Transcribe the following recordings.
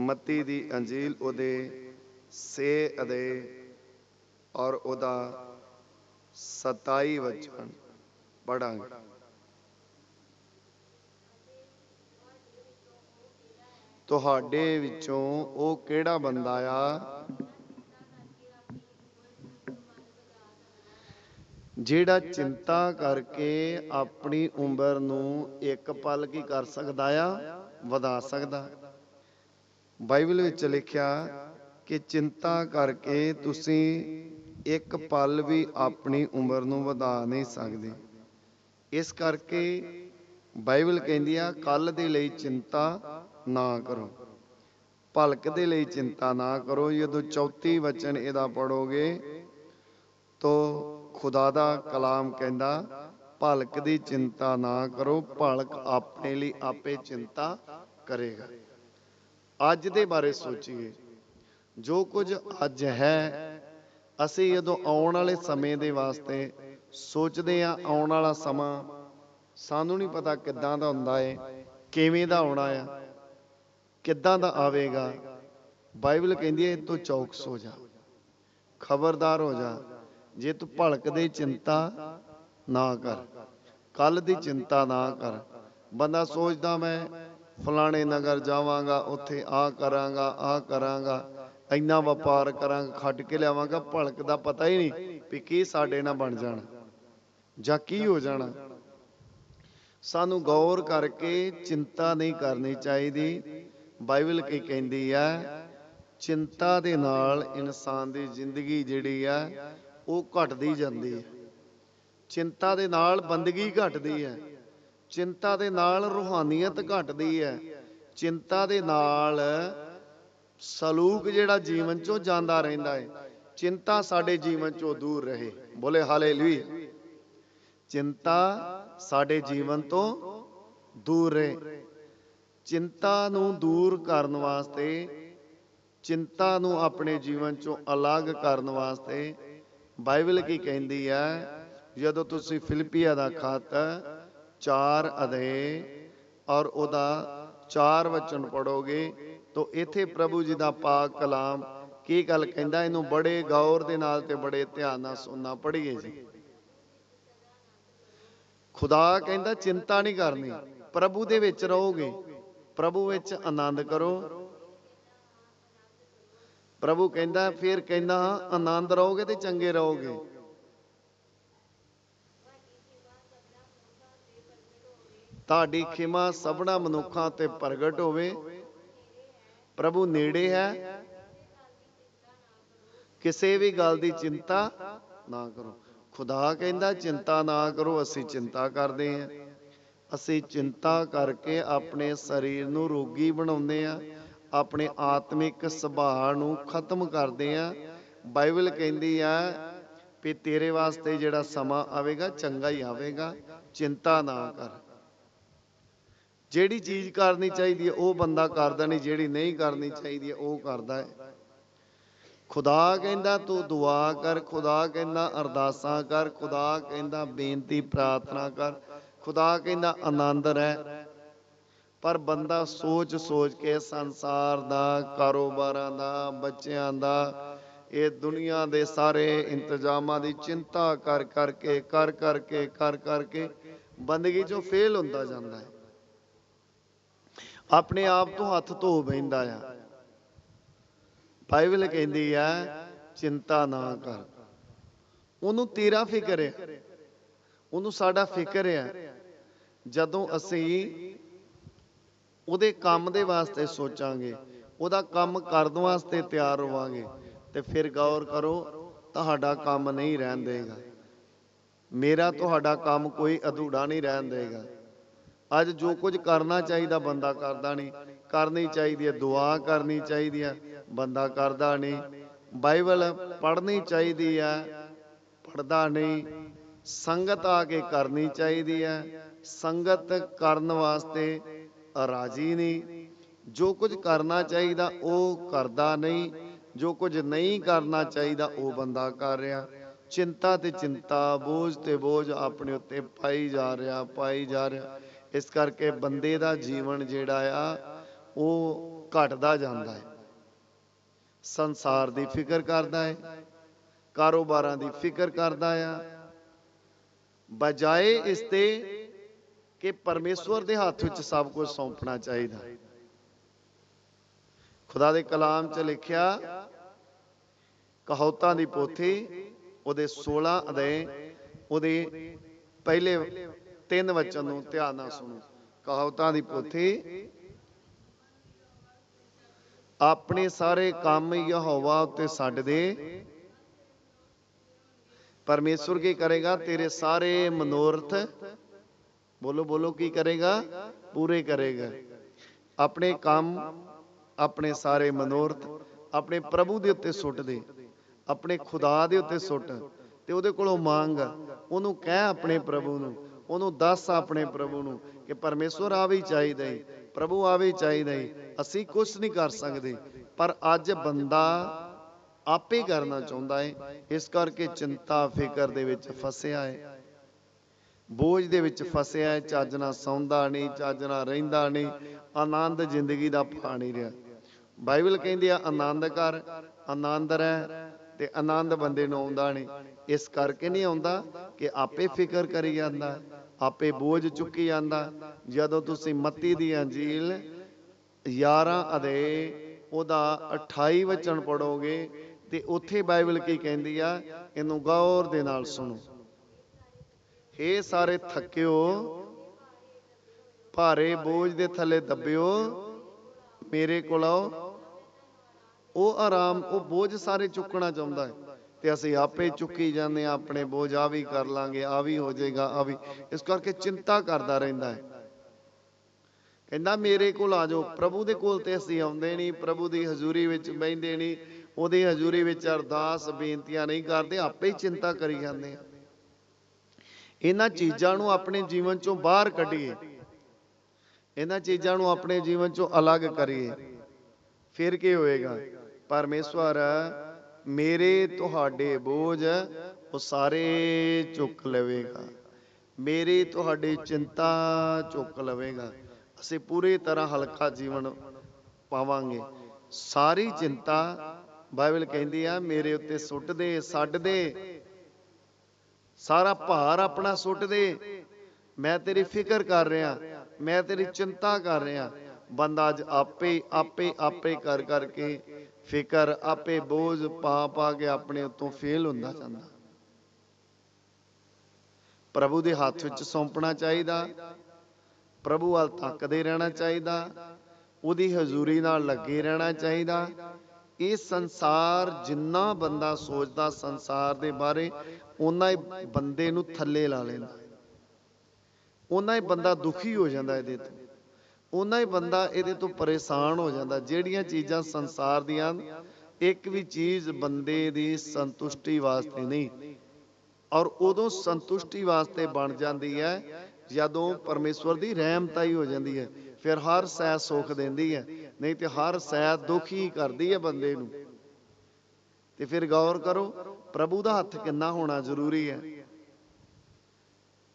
ਮੱਤੀ ਦੀ ਅੰਜੀਲ ਉਹਦੇ ਸੇ ਅਦੇ ਔਰ ਉਹਦਾ 27 ਵਚਨ ਪੜਾਂਗੇ ਤੁਹਾਡੇ ਵਿੱਚੋਂ ਉਹ ਕਿਹੜਾ ਬੰਦਾ ਆ? ਜਿਹੜਾ ਚਿੰਤਾ ਕਰਕੇ ਆਪਣੀ ਉਮਰ ਨੂੰ ਇੱਕ ਪਲ ਕੀ ਕਰ ਸਕਦਾ ਆ? ਵਧਾ ਸਕਦਾ। ਬਾਈਬਲ ਵਿੱਚ ਲਿਖਿਆ ਕਿ ਚਿੰਤਾ ਕਰਕੇ ਤੁਸੀਂ ਇੱਕ ਪਲ ਵੀ ਆਪਣੀ ਉਮਰ ਨੂੰ ਵਧਾ ਨਹੀਂ ਸਕਦੇ। ਇਸ ਕਰਕੇ ਬਾਈਬਲ ਕਹਿੰਦੀ ਆ ਕੱਲ ਦੇ ਲਈ ਚਿੰਤਾ ਨਾ ਕਰੋ। ਭਲਕ ਦੇ ਲਈ ਚਿੰਤਾ ਨਾ ਕਰੋ। ਜਦੋਂ ਚੌਥੀ ਵਚਨ ਇਹਦਾ ਪੜੋਗੇ ਤੋ ਖੁਦਾ ਦਾ ਕਲਾਮ ਕਹਿੰਦਾ, ਭਲਕ ਦੀ ਚਿੰਤਾ ਨਾ ਕਰੋ, ਭਲਕ ਆਪਣੇ ਲਈ ਆਪੇ ਚਿੰਤਾ ਕਰੇਗਾ। ਅੱਜ ਦੇ ਬਾਰੇ ਸੋਚੀਏ। ਜੋ ਕੁਝ ਅੱਜ ਹੈ, ਅਸੀਂ ਜਦੋਂ ਆਉਣ ਵਾਲੇ ਸਮੇਂ ਦੇ ਵਾਸਤੇ ਸੋਚਦੇ ਆ ਆਉਣ ਵਾਲਾ ਸਮਾਂ, ਸਾਨੂੰ ਨਹੀਂ ਪਤਾ ਕਿੱਦਾਂ ਦਾ ਹੁੰਦਾ ਏ, ਕਿਵੇਂ ਦਾ ਆਉਣਾ ਆ, ਕਿੱਦਾਂ ਦਾ ਆਵੇਗਾ। ਬਾਈਬਲ ਕਹਿੰਦੀ ਹੈ ਤੂੰ ਚੌਕਸ ਹੋ ਜਾ, ਖਬਰਦਾਰ ਹੋ ਜਾ, ਜੇ ਤੂੰ ਭਲਕ ਦੀ ਚਿੰਤਾ ਨਾ ਕਰ ਕੱਲ ਦੀ ਚਿੰਤਾ ਨਾ ਕਰ। ਬੰਦਾ ਸੋਚਦਾ, ਮੈਂ ਫਲਾਣੇ ਨਗਰ ਜਾਵਾਂਗਾ, ਉੱਥੇ ਆ ਕਰਾਂਗਾ ਆ ਕਰਾਂਗਾ, ਇੰਨਾ ਵਪਾਰ ਕਰਾਂਗਾ ਖੱਟ ਕੇ ਲਿਆਵਾਂਗਾ, ਭਲਕ ਦਾ ਪਤਾ ਹੀ ਨਹੀਂ ਵੀ ਕੀ ਸਾਡੇ ਨਾਲ ਬਣ ਜਾਣਾ ਜਾਂ ਕੀ ਹੋ ਜਾਣਾ। ਸਾਨੂੰ ਗੌਰ ਕਰਕੇ ਚਿੰਤਾ ਨਹੀਂ ਕਰਨੀ ਚਾਹੀਦੀ। ਬਾਈਬਲ ਕੀ ਕਹਿੰਦੀ ਹੈ? ਚਿੰਤਾ ਦੇ ਨਾਲ ਇਨਸਾਨ ਦੀ ਜ਼ਿੰਦਗੀ ਜਿਹੜੀ ਆ ਉਹ ਘਟਦੀ ਜਾਂਦੀ ਹੈ। ਚਿੰਤਾ ਦੇ ਨਾਲ ਬੰਦਗੀ ਘਟਦੀ ਹੈ। ਚਿੰਤਾ ਦੇ ਨਾਲ ਰੂਹਾਨੀਅਤ ਘਟਦੀ ਹੈ। ਚਿੰਤਾ ਦੇ ਨਾਲ ਸਲੂਕ ਜਿਹੜਾ ਜੀਵਨ ਚੋਂ ਜਾਂਦਾ ਰਹਿੰਦਾ ਹੈ। ਚਿੰਤਾ ਸਾਡੇ ਜੀਵਨ ਚੋਂ ਦੂਰ ਰਹੇ। ਬੋਲੇ ਹਾਲੇਲੂਇਆ। ਚਿੰਤਾ ਸਾਡੇ ਜੀਵਨ ਤੋਂ ਦੂਰ ਰਹੇ। ਚਿੰਤਾ ਨੂੰ ਦੂਰ ਕਰਨ ਵਾਸਤੇ, ਚਿੰਤਾ ਨੂੰ ਆਪਣੇ ਜੀਵਨ ਚੋਂ ਅਲੱਗ ਕਰਨ ਵਾਸਤੇ ਬਾਈਬਲ ਕੀ ਕਹਿੰਦੀ ਹੈ, ਜਦੋਂ ਤੁਸੀਂ ਫਿਲਿਪੀਆ ਦਾ ਖਤ ਚਾਰ ਅਧੇ ਔਰ ਉਹਦਾ ਚਾਰ ਵਚਨ ਪੜੋਗੇ ਤਾਂ ਇੱਥੇ ਪ੍ਰਭੂ ਜੀ ਦਾ ਪਾਕ ਕਲਾਮ ਕੀ ਗੱਲ ਕਹਿੰਦਾ? ਇਹਨੂੰ ਬੜੇ ਗੌਰ ਦੇ ਨਾਲ ਤੇ ਬੜੇ ਧਿਆਨ ਨਾਲ ਸੁਣਨਾ ਪੜੀਏ ਜੀ। ਖੁਦਾ ਕਹਿੰਦਾ, ਚਿੰਤਾ ਨਹੀਂ ਕਰਨੀ, ਪ੍ਰਭੂ ਦੇ ਵਿੱਚ ਰਹੋਗੇ, ਪ੍ਰਭੂ ਵਿੱਚ ਆਨੰਦ ਕਰੋ। ਪ੍ਰਭੂ ਕਹਿੰਦਾ, ਫਿਰ ਕਹਿੰਦਾ, ਆਨੰਦ ਰਹੋਗੇ ਤੇ ਚੰਗੇ ਰਹੋਗੇ। ਤੁਹਾਡੀ ਖਿਮਾ ਸਭਨਾ ਮਨੁੱਖਾਂ ਤੇ ਪ੍ਰਗਟ ਹੋਵੇ। ਪ੍ਰਭੂ ਨੇੜੇ ਹੈ। ਕਿਸੇ ਵੀ ਗੱਲ ਦੀ ਚਿੰਤਾ ਨਾ ਕਰੋ। ਖੁਦਾ ਕਹਿੰਦਾ, ਚਿੰਤਾ ਨਾ ਕਰੋ, ਅਸੀਂ ਚਿੰਤਾ ਕਰਦੇ ਹਾਂ। ਅਸੀਂ ਚਿੰਤਾ ਕਰਕੇ ਆਪਣੇ ਸਰੀਰ ਨੂੰ ਰੋਗੀ ਬਣਾਉਂਦੇ ਆ ਆਪਣੇ ਆਤਮਿਕ ਸੁਭਾਅ ਨੂੰ ਖਤਮ ਕਰਦੇ ਆ ਬਾਈਬਲ ਕਹਿੰਦੀ ਆ ਵੀ ਤੇਰੇ ਵਾਸਤੇ ਜਿਹੜਾ ਸਮਾਂ ਆਵੇਗਾ, ਚੰਗਾ ਹੀ ਆਵੇਗਾ। ਚਿੰਤਾ ਨਾ ਕਰ। ਜਿਹੜੀ ਚੀਜ਼ ਕਰਨੀ ਚਾਹੀਦੀ ਹੈ, ਉਹ ਬੰਦਾ ਕਰਦਾ ਨਹੀਂ, ਜਿਹੜੀ ਨਹੀਂ ਕਰਨੀ ਚਾਹੀਦੀ ਹੈ, ਉਹ ਕਰਦਾ ਹੈ। ਖੁਦਾ ਕਹਿੰਦਾ, ਤੂੰ ਦੁਆ ਕਰ, ਖੁਦਾ ਕਹਿੰਦਾ, ਅਰਦਾਸਾਂ ਕਰ, ਖੁਦਾ ਕਹਿੰਦਾ, ਬੇਨਤੀ, ਪ੍ਰਾਰਥਨਾ ਕਰ। ਖੁਦਾ ਕਹਿੰਦਾ, ਆਨੰਦ ਰਹਿ। ਪਰ ਬੰਦਾ ਸੋਚ ਸੋਚ ਕੇ ਸੰਸਾਰ ਦਾ, ਕਾਰੋਬਾਰਾਂ ਦਾ, ਬੱਚਿਆਂ ਦਾ, ਇਹ ਦੁਨੀਆ ਦੇ ਸਾਰੇ ਇੰਤਜ਼ਾਮਾਂ ਦੀ ਚਿੰਤਾ ਕਰ ਕਰਕੇ ਕਰ ਕਰਕੇ ਕਰ ਕਰਕੇ ਬੰਦਗੀ ਚੋਂ ਫੇਲ ਹੁੰਦਾ ਜਾਂਦਾ ਹੈ। ਆਪਣੇ ਆਪ ਤੋਂ ਹੱਥ ਧੋ ਬੈਂਦਾ ਆ। ਬਾਈਬਲ ਕਹਿੰਦੀ ਆ, ਚਿੰਤਾ ਨਾ ਕਰ। ਉਹਨੂੰ ਤੇਰਾ ਫਿਕਰ ਹੈ ਉਹਨੂੰ ਸਾਡਾ ਫਿਕਰ ਆ। ਜਦੋਂ ਅਸੀਂ ਉਹਦੇ ਕੰਮ ਦੇ ਵਾਸਤੇ ਸੋਚਾਂਗੇ, ਉਹਦਾ ਕੰਮ ਕਰਨ ਵਾਸਤੇ ਤਿਆਰ ਹੋਵਾਂਗੇ, ਤੇ ਫਿਰ ਗੌਰ ਕਰੋ, ਤੁਹਾਡਾ ਕੰਮ ਨਹੀਂ ਰਹਿਣ ਦੇਗਾ। ਮੇਰਾ ਤੁਹਾਡਾ ਕੰਮ ਕੋਈ ਅਧੂਰਾ ਨਹੀਂ ਰਹਿਣ ਦੇਗਾ। ਅੱਜ ਜੋ ਕੁਝ ਕਰਨਾ ਚਾਹੀਦਾ ਬੰਦਾ ਕਰਦਾ ਨਹੀਂ। ਕਰਨੀ ਚਾਹੀਦੀ ਹੈ, ਦੁਆ ਕਰਨੀ ਚਾਹੀਦੀ ਹੈ, ਬੰਦਾ ਕਰਦਾ ਨਹੀਂ। ਬਾਈਬਲ ਪੜ੍ਹਨੀ ਚਾਹੀਦੀ ਹੈ ਪੜਦਾ ਨਹੀਂ। ਸੰਗਤ ਆ ਕੇ ਕਰਨੀ ਚਾਹੀਦੀ ਹੈ। ਸੰਗਤ ਕਰਨ ਵਾਸਤੇ ਰਾਜੀ ਨਹੀਂ। ਜੋ ਕੁਝ ਕਰਨਾ ਚਾਹੀਦਾ ਉਹ ਕਰਦਾ ਨਹੀਂ। ਜੋ ਕੁਝ ਨਹੀਂ ਕਰਨਾ ਚਾਹੀਦਾ ਉਹ ਬੰਦਾ ਕਰ ਰਿਹਾ। ਚਿੰਤਾ ਤੇ ਚਿੰਤਾ, ਬੋਝ ਤੇ ਬੋਝ ਆਪਣੇ ਉੱਤੇ ਪਾਈ ਜਾ ਰਿਹਾ, ਪਾਈ ਜਾ ਰਿਹਾ। ਇਸ ਕਰਕੇ ਬੰਦੇ ਦਾ ਜੀਵਨ ਜਿਹੜਾ ਆ, ਉਹ ਘਟਦਾ ਜਾਂਦਾ ਹੈ। ਸੰਸਾਰ ਦੀ ਫਿਕਰ ਕਰਦਾ ਹੈ, ਕਾਰੋਬਾਰਾਂ ਦੀ ਫਿਕਰ ਕਰਦਾ ਆ। ਬਜਾਏ ਇਸ ਤੇ ਕਿ ਪਰਮੇਸ਼ਵਰ ਦੇ ਹੱਥ ਵਿੱਚ ਸਭ ਕੁਝ ਸੌਂਪਣਾ ਚਾਹੀਦਾ। ਖੁਦਾ ਦੇ ਕਲਾਮ 'ਚ ਲਿਖਿਆ ਕਹਾਉਤਾਂ ਦੀ ਪੋਥੀ ਉਹਦੇ 16 ਅਧਿਆਏ, ਉਹਦੇ ਪਹਿਲੇ ਤਿੰਨ ਵਚਨ ਨੂੰ ਧਿਆਨ ਨਾਲ ਸੁਣੋ। ਕਹਾਵਤਾਂ ਦੀ ਪੋਥੀ, ਆਪਣੇ ਸਾਰੇ ਕੰਮ ਯਹੋਵਾ ਉੱਤੇ ਛੱਡ ਦੇ। ਪਰਮੇਸ਼ਵਰ ਕੀ ਕਰੇਗਾ? ਤੇਰੇ ਸਾਰੇ ਮਨੋਰਥ, ਬੋਲੋ ਬੋਲੋ, ਕੀ ਕਰੇਗਾ? ਪੂਰੇ ਕਰੇਗਾ। ਆਪਣੇ ਕੰਮ, ਆਪਣੇ ਸਾਰੇ ਮਨੋਰਥ, ਆਪਣੇ ਪ੍ਰਭੂ ਦੇ ਉੱਤੇ ਸੁੱਟ ਦੇ। ਆਪਣੇ ਖੁਦਾ ਦੇ ਉੱਤੇ ਸੁੱਟ ਤੇ ਉਹਦੇ ਕੋਲੋਂ ਮੰਗ, ਉਹਨੂੰ ਕਹਿ ਆਪਣੇ ਪ੍ਰਭੂ ਨੂੰ ਉਹਨੂੰ ਦੱਸ ਆਪਣੇ ਪ੍ਰਭੂ ਨੂੰ ਕਿ ਪਰਮੇਸ਼ਵਰ ਆਵੇ ਹੀ ਚਾਹੀਦਾ ਹੈ ਪ੍ਰਭੂ ਆਵੇ ਹੀ ਚਾਹੀਦਾ ਹੈ ਅਸੀਂ ਕੁਝ ਨਹੀਂ ਕਰ ਸਕਦੇ। ਪਰ ਅੱਜ ਬੰਦਾ ਆਪੇ ਕਰਨਾ ਚਾਹੁੰਦਾ ਹੈ ਇਸ ਕਰਕੇ ਚਿੰਤਾ ਫਿਕਰ ਦੇ ਵਿੱਚ ਫਸਿਆ ਹੈ ਬੋਝ ਦੇ ਵਿੱਚ ਫਸਿਆ ਹੈ ਚੱਜ ਨਾਲ ਸੌਂਦਾ ਨਹੀਂ, ਚੱਜ ਨਾਲ ਰਹਿੰਦਾ ਨਹੀਂ, ਆਨੰਦ ਜ਼ਿੰਦਗੀ ਦਾ ਪਾ ਨਹੀਂ ਰਿਹਾ। ਬਾਈਬਲ ਕਹਿੰਦੀ ਆ, ਆਨੰਦ ਕਰ, ਆਨੰਦ ਰਹਿ ਤੇ ਆਨੰਦ ਬੰਦੇ ਨੂੰ ਆਉਂਦਾ ਨਹੀਂ। ਇਸ ਕਰਕੇ ਨਹੀਂ ਆਉਂਦਾ ਕਿ ਆਪੇ ਫਿਕਰ ਕਰੀ ਜਾਂਦਾ। ਆਪੇ ਬੋਝ ਚੁੱਕੀ ਜਾਂਦਾ। ਜਦੋਂ ਤੁਸੀਂ ਮੱਤੀ ਦੀ ਅੰਜੀਲ 11 ਅਦੇ ਉਹਦਾ 28 ਵਚਨ ਪੜੋਗੇ ਤੇ ਉੱਥੇ ਬਾਈਬਲ ਕੀ ਕਹਿੰਦੀ ਆ? ਇਹਨੂੰ ਗੌਰ ਦੇ ਨਾਲ ਸੁਣੋ। ਇਹ ਸਾਰੇ ਥੱਕਿਓ, ਭਾਰੇ ਬੋਝ ਦੇ ਥੱਲੇ ਦੱਬਿਓ, ਮੇਰੇ ਕੋਲ ਆਓ। ਉਹ ਆਰਾਮ, ਉਹ ਬੋਝ ਸਾਰੇ ਚੁੱਕਣਾ ਚਾਹੁੰਦਾ ਹੈ। ਤੇ ਅਸੀਂ ਆਪੇ ਚੁੱਕੀ ਜਾਂਦੇ ਆ ਆਪਣੇ ਬੋਝ ਆ ਵੀ ਕਰ ਲਾਂਗੇ, ਆ ਵੀ ਹੋ ਜਾਏਗਾ, ਆ ਵੀ। ਇਸ ਕਰਕੇ ਚਿੰਤਾ ਕਰਦਾ ਰਹਿੰਦਾ ਹੈ। ਕਹਿੰਦਾ, ਮੇਰੇ ਕੋਲ ਆ ਜਾਓ। ਪ੍ਰਭੂ ਦੇ ਕੋਲ ਤੇ ਅਸੀਂ ਆਉਂਦੇ ਨਹੀਂ, ਪ੍ਰਭੂ ਦੀ ਹਜ਼ੂਰੀ ਵਿੱਚ ਬੈਠਦੇ ਨਹੀਂ, ਉਹਦੀ ਹਜ਼ੂਰੀ ਵਿੱਚ ਅਰਦਾਸ, ਬੇਨਤੀਆਂ ਨਹੀਂ ਕਰਦੇ, ਆਪੇ ਹੀ ਚਿੰਤਾ ਕਰੀ ਜਾਂਦੇ ਆ ਇਹਨਾਂ ਚੀਜ਼ਾਂ ਨੂੰ ਆਪਣੇ ਜੀਵਨ ਚੋਂ ਬਾਹਰ ਕੱਢੀਏ। ਇਹਨਾਂ ਚੀਜ਼ਾਂ ਨੂੰ ਆਪਣੇ ਜੀਵਨ ਚੋਂ ਅਲੱਗ ਕਰੀਏ। ਫਿਰ ਕੀ ਹੋਏਗਾ? ਪਰਮੇਸ਼ਵਰ ਮੇਰੇ ਤੁਹਾਡੇ ਬੋਝ, ਉਹ ਸਾਰੇ ਚੁੱਕ ਲਵੇਗਾ। ਮੇਰੀ ਤੁਹਾਡੀ ਚਿੰਤਾ ਚੁੱਕ ਲਵੇਗਾ। ਅਸੀਂ ਪੂਰੀ ਤਰ੍ਹਾਂ ਹਲਕਾ ਜੀਵਨ ਪਾਵਾਂਗੇ। ਸਾਰੀ ਚਿੰਤਾ ਬਾਈਬਲ ਕਹਿੰਦੀ ਆ, ਮੇਰੇ ਉੱਤੇ ਸੁੱਟ ਦੇ ਛੱਡ ਦੇ ਸਾਰਾ ਭਾਰ ਆਪਣਾ ਸੁੱਟ ਦੇ ਮੈਂ ਤੇਰੀ ਫਿਕਰ ਕਰ ਰਿਹਾ, ਮੈਂ ਤੇਰੀ ਚਿੰਤਾ ਕਰ ਰਿਹਾ। ਬੰਦਾ ਅੱਜ ਆਪੇ ਆਪੇ ਆਪੇ ਕਰ ਕਰਕੇ ਫਿਕਰ, ਆਪੇ ਬੋਝ ਪਾ ਪਾ ਕੇ ਆਪਣੇ ਉੱਤੋਂ ਫੇਲ ਹੁੰਦਾ ਜਾਂਦਾ। ਪ੍ਰਭੂ ਦੇ ਹੱਥ ਵਿੱਚ ਸੌਂਪਣਾ ਚਾਹੀਦਾ, ਪ੍ਰਭੂ ਵੱਲ ਤੱਕਦੇ ਰਹਿਣਾ ਚਾਹੀਦਾ, ਉਹਦੀ ਹਜ਼ੂਰੀ ਨਾਲ ਲੱਗੇ ਰਹਿਣਾ ਚਾਹੀਦਾ। ਇਹ ਸੰਸਾਰ ਜਿੰਨਾ ਬੰਦਾ ਸੋਚਦਾ ਸੰਸਾਰ ਦੇ ਬਾਰੇ ਉਹਨਾਂ ਹੀ ਬੰਦੇ ਨੂੰ ਥੱਲੇ ਲਾ ਲੈਂਦਾ। ਉਹਨਾਂ ਹੀ ਬੰਦਾ ਦੁਖੀ ਹੋ ਜਾਂਦਾ ਇਹਦੇ ਤੋਂ। ਉਹਨਾਂ ਹੀ ਬੰਦਾ ਇਹਦੇ ਤੋਂ ਪਰੇਸ਼ਾਨ ਹੋ ਜਾਂਦਾ। ਜਿਹੜੀਆਂ ਚੀਜ਼ਾਂ ਸੰਸਾਰ ਦੀਆਂ, ਇੱਕ ਵੀ ਚੀਜ਼ ਬੰਦੇ ਦੀ ਸੰਤੁਸ਼ਟੀ ਵਾਸਤੇ ਨਹੀਂ। ਔਰ ਉਦੋਂ ਸੰਤੁਸ਼ਟੀ ਵਾਸਤੇ ਬਣ ਜਾਂਦੀ ਹੈ, ਜਦੋਂ ਪਰਮੇਸ਼ਵਰ ਦੀ ਰਹਿਮਤਾਈ ਹੋ ਜਾਂਦੀ ਹੈ। ਫਿਰ ਹਰ ਸੈ ਸੁੱਖ ਦਿੰਦੀ ਹੈ, ਨਹੀਂ ਤੇ ਹਰ ਸੈ ਦੁਖੀ ਕਰਦੀ ਹੈ ਬੰਦੇ ਨੂੰ। ਤੇ ਫਿਰ ਗੌਰ ਕਰੋ, ਪ੍ਰਭੂ ਦਾ ਹੱਥ ਕਿੰਨਾ ਹੋਣਾ ਜ਼ਰੂਰੀ ਹੈ।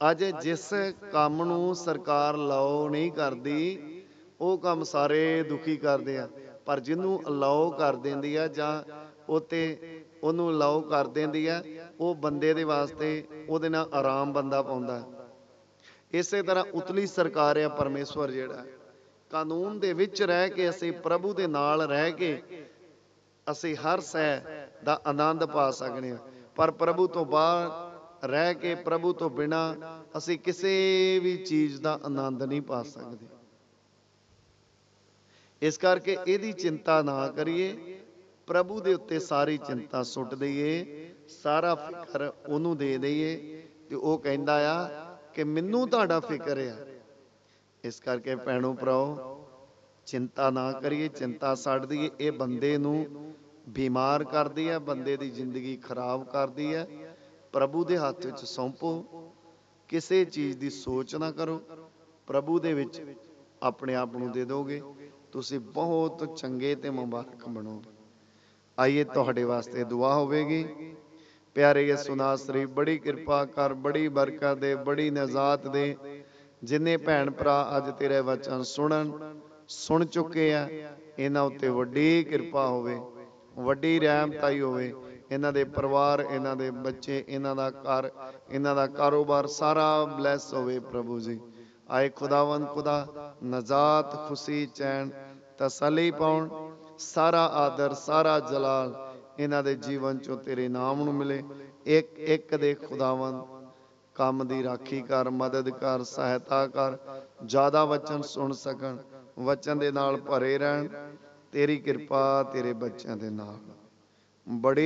ਅੱਜ ਜਿਸ ਕੰਮ ਨੂੰ ਸਰਕਾਰ ਲਾਓ ਨਹੀਂ ਕਰਦੀ, ਉਹ ਕੰਮ ਸਾਰੇ ਦੁਖੀ ਕਰਦੇ ਆ। ਪਰ ਜਿਹਨੂੰ ਅਲਾਓ ਕਰ ਦਿੰਦੀ ਆ ਜਾਂ ਉਤੇ ਉਹਨੂੰ ਅਲਾਓ ਕਰ ਦਿੰਦੀ ਆ, ਉਹ ਬੰਦੇ ਦੇ ਵਾਸਤੇ ਉਹਦੇ ਨਾਲ ਆਰਾਮ ਬੰਦਾ ਪਾਉਂਦਾ। ਇਸੇ ਤਰ੍ਹਾਂ ਉਤਲੀ ਸਰਕਾਰ ਆ ਪਰਮੇਸ਼ਵਰ ਜਿਹੜਾ। ਕਾਨੂੰਨ ਦੇ ਵਿੱਚ ਰਹਿ ਕੇ ਅਸੀਂ ਪ੍ਰਭੂ ਦੇ ਨਾਲ ਰਹਿ ਕੇ ਅਸੀਂ ਹਰ ਸਹਿ ਦਾ ਆਨੰਦ ਪਾ ਸਕਦੇ ਹਾਂ ਪਰ ਪ੍ਰਭੂ ਤੋਂ ਬਾਹਰ ਰਹਿ ਕੇ ਪ੍ਰਭੂ ਤੋਂ ਬਿਨਾ ਅਸੀਂ ਕਿਸੇ ਵੀ ਚੀਜ਼ ਦਾ ਆਨੰਦ ਨਹੀਂ ਪਾ ਸਕਦੇ। ਇਸ ਕਰਕੇ ਇਹਦੀ ਚਿੰਤਾ ਨਾ ਕਰੀਏ। ਪ੍ਰਭੂ ਦੇ ਉੱਤੇ ਸਾਰੀ ਚਿੰਤਾ ਸੁੱਟ ਦਈਏ। ਸਾਰਾ ਫਿਕਰ ਉਹਨੂੰ ਦੇ ਦਈਏ ਤੇ ਉਹ ਕਹਿੰਦਾ ਆ ਕਿ ਮੈਨੂੰ ਤੁਹਾਡਾ ਫਿਕਰ ਆ। ਇਸ ਕਰਕੇ ਭੈਣੋ ਭਰਾਓ, ਚਿੰਤਾ ਨਾ ਕਰੀਏ, ਚਿੰਤਾ ਛੱਡ ਦਈਏ। ਇਹ ਬੰਦੇ ਨੂੰ ਬਿਮਾਰ ਕਰਦੀ ਹੈ ਬੰਦੇ ਦੀ ਜ਼ਿੰਦਗੀ ਖਰਾਬ ਕਰਦੀ ਹੈ ਪ੍ਰਭੂ ਦੇ ਹੱਥ ਵਿੱਚ ਸੌਂਪੋ, ਕਿਸੇ ਚੀਜ਼ ਦੀ ਸੋਚ ਨਾ ਕਰੋ। ਪ੍ਰਭੂ ਦੇ ਵਿੱਚ ਆਪਣੇ ਆਪ ਨੂੰ ਦੇ ਦੋਗੇ। ਤੁਸੀਂ ਬਹੁਤ ਚੰਗੇ ਤੇ ਮੁਬਾਰਕ ਬਣੋਗੇ। ਆਈਏ ਤੁਹਾਡੇ ਵਾਸਤੇ ਦੁਆ ਹੋਵੇਗੀ। ਪਿਆਰੇ ਯਿਸੂ ਨਾਸਰੀ, ਬੜੀ ਕਿਰਪਾ ਕਰ, ਬੜੀ ਬਰਕਤ ਦੇ, ਬੜੀ ਨਜ਼ਾਤ ਦੇ। ਜਿੰਨੇ ਭੈਣ ਭਰਾ ਅੱਜ ਤੇਰੇ ਵਚਨ ਸੁਣਨ, ਸੁਣ ਚੁੱਕੇ ਆ, ਇਹਨਾਂ ਉੱਤੇ ਵੱਡੀ ਕਿਰਪਾ ਹੋਵੇ, ਵੱਡੀ ਰਹਿਮਤਾਈ ਹੋਵੇ। ਇਹਨਾਂ ਦੇ ਪਰਿਵਾਰ, ਇਹਨਾਂ ਦੇ ਬੱਚੇ, ਇਹਨਾਂ ਦਾ ਘਰ, ਇਹਨਾਂ ਦਾ ਕਾਰੋਬਾਰ ਸਾਰਾ ਬਲੈਸ ਹੋਵੇ ਪ੍ਰਭੂ ਜੀ। ਆਏ ਖੁਦਾਵੰਦ, ਖੁਦਾ ਨਜ਼ਾਤ, ਖੁਸ਼ੀ, ਚੈਨ, ਤਸੱਲੀ ਪਾਉਣ, ਸਾਰਾ ਆਦਰ, ਸਾਰਾ ਜਲਾਲ ਇਹਨਾਂ ਦੇ ਜੀਵਨ ਚੋਂ ਤੇਰੇ ਨਾਮ ਨੂੰ ਮਿਲੇ। ਇੱਕ ਇੱਕ ਦੇ ਖੁਦਾਵੰਦ, ਕੰਮ ਦੀ ਰਾਖੀ ਕਰ, ਮਦਦ ਕਰ, ਸਹਾਇਤਾ ਕਰ, ਜ਼ਿਆਦਾ ਵਚਨ ਸੁਣ ਸਕਣ, ਵਚਨ ਦੇ ਨਾਲ ਭਰੇ ਰਹਿਣ। ਤੇਰੀ ਕਿਰਪਾ ਤੇਰੇ ਬੱਚਿਆਂ ਦੇ ਨਾਲ। ਬੜੀ